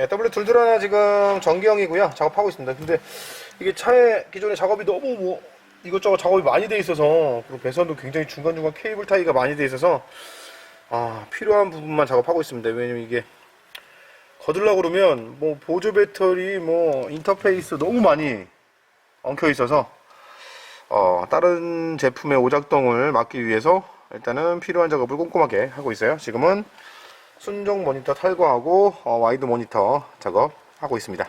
네, W 둘둘 하나 지금 전기형이고요. 작업하고 있습니다. 근데 이게 차에 기존에 작업이 너무 뭐 이것저것 작업이 많이 돼 있어서 그리고 배선도 굉장히 중간중간 케이블 타이가 많이 돼 있어서 아, 필요한 부분만 작업하고 있습니다. 왜냐면 이게 거들라 그러면 뭐 보조 배터리 뭐 인터페이스 너무 많이 엉켜 있어서 어, 다른 제품의 오작동을 막기 위해서 일단은 필요한 작업을 꼼꼼하게 하고 있어요. 지금은 순정 모니터 탈거하고 어, 와이드 모니터 작업하고 있습니다.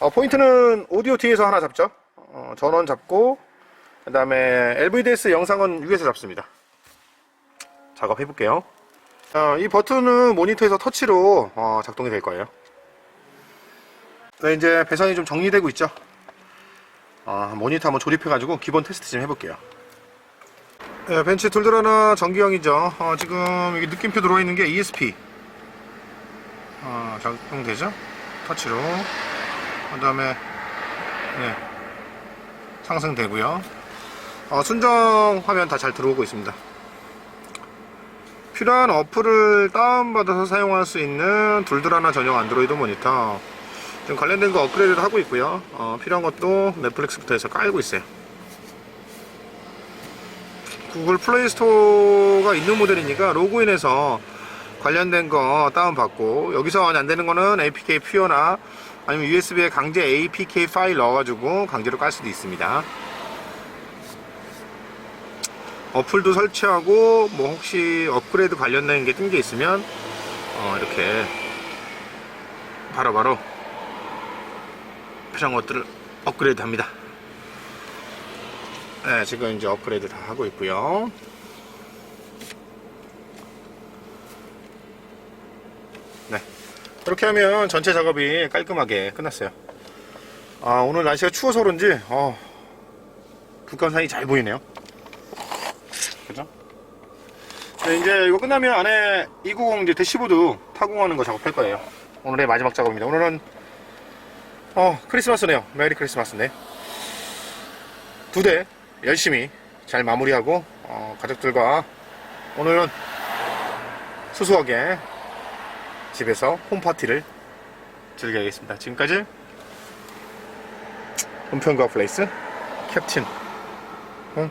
어, 포인트는 오디오 뒤에서 하나 잡죠. 어, 전원 잡고 그 다음에 LVDS 영상은 위에서 잡습니다. 작업해 볼게요. 어, 이 버튼은 모니터에서 터치로 어, 작동이 될 거예요. 네, 이제 배선이 좀 정리되고 있죠. 어, 모니터 한번 조립해가지고 기본 테스트 좀 해볼게요. 네, 벤츠 하나 전기형이죠. 어, 지금 여기 느낌표 들어있는 게 ESP. 어, 작동되죠? 터치로. 그 다음에, 네, 상승되고요. 어, 순정 화면 다 잘 들어오고 있습니다. 필요한 어플을 다운받아서 사용할 수 있는 둘둘 하나 전용 안드로이드 모니터. 지금 관련된 거 업그레이드를 하고 있고요. 어, 필요한 것도 넷플릭스부터 해서 깔고 있어요. 구글 플레이 스토어가 있는 모델이니까 로그인해서 관련된 거 다운받고 여기서 안 되는 거는 APK 퓨어나 아니면 USB에 강제 APK 파일 넣어가지고 강제로 깔 수도 있습니다. 어플도 설치하고 뭐 혹시 업그레이드 관련된 게 뜬 게 있으면 어, 이렇게 바로바로 필요한 것들을 업그레이드 합니다. 네, 지금 이제 업그레이드 다 하고 있고요. 네. 이렇게 하면 전체 작업이 깔끔하게 끝났어요. 아, 오늘 날씨가 추워서 그런지, 어, 북한산이 잘 보이네요. 그죠? 네, 이제 이거 끝나면 안에 290 이제 대시보드 타공하는 거 작업할 거예요. 오늘의 마지막 작업입니다. 오늘은, 어, 크리스마스네요. 메리 크리스마스네. 두 대 열심히 잘 마무리하고 어, 가족들과 오늘은 소소하게 집에서 홈파티를 즐겨야겠습니다. 지금까지 은평과 플레이스 캡틴 응?